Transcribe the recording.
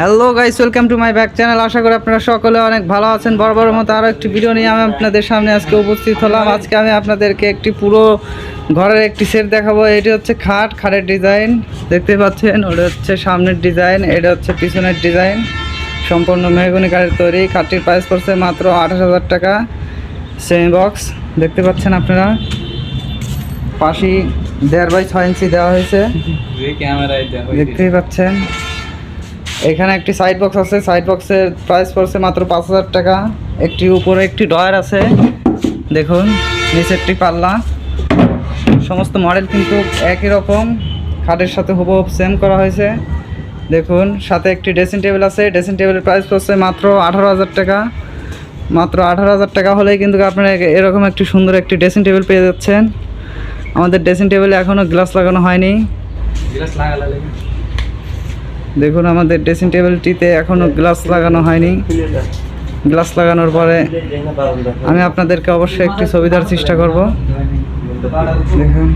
Hello guys welcome to my back channel আশা করি আপনারা সকলে অনেক ভালো আছেন। বড় বড় মতো আরও একটি ভিডিও নিয়ে আমি আপনাদের সামনে আজকে উপস্থিত হলাম। আজকে আমি আপনাদেরকে একটি পুরো ঘরের একটি সেট দেখাবো। এটি হচ্ছে খাট খাটের ডিজাইন দেখতে পাচ্ছেন ওটা হচ্ছে সামনের ডিজাইন এটা হচ্ছে পিছনের ডিজাইন সম্পূর্ণ মেহগুনি কাঠের তৈরি। খাটটির প্রাইস পড়ছে মাত্র আঠাশ হাজার টাকা। সেমি বক্স দেখতে পাচ্ছেন আপনারা। পাশি দেড় বাই ছয় ইঞ্চি দেওয়া হয়েছে। দেখতেই পাচ্ছেন। এখানে একটি সাইড বক্স আছে। সাইড বক্সের প্রাইস পড়ছে মাত্র পাঁচ হাজার টাকা। একটি উপরে একটি ডয়ার আছে। দেখুন নিচেরটি পাল্লা। সমস্ত মডেল কিন্তু একই রকম। খাটের সাথে হুবহুব সেম করা হয়েছে। দেখুন, সাথে একটি ড্রেসিং টেবিল আছে। ড্রেসিং টেবিলের প্রাইস পড়ছে মাত্র আঠারো হাজার টাকা। মাত্র আঠারো হাজার টাকা হলেই কিন্তু আপনারা এরকম একটি সুন্দর একটি ড্রেসিং টেবিল পেয়ে যাচ্ছেন। আমাদের ড্রেসিং টেবিলে এখনও গ্লাস লাগানো হয়নি। দেখুন, আমাদের ড্রেসিং টেবিলটিতে এখনও গ্লাস লাগানো হয়নি। গ্লাস লাগানোর পরে আমি আপনাদেরকে অবশ্যই একটি ছবি দেওয়ার চেষ্টা করব। দেখুন।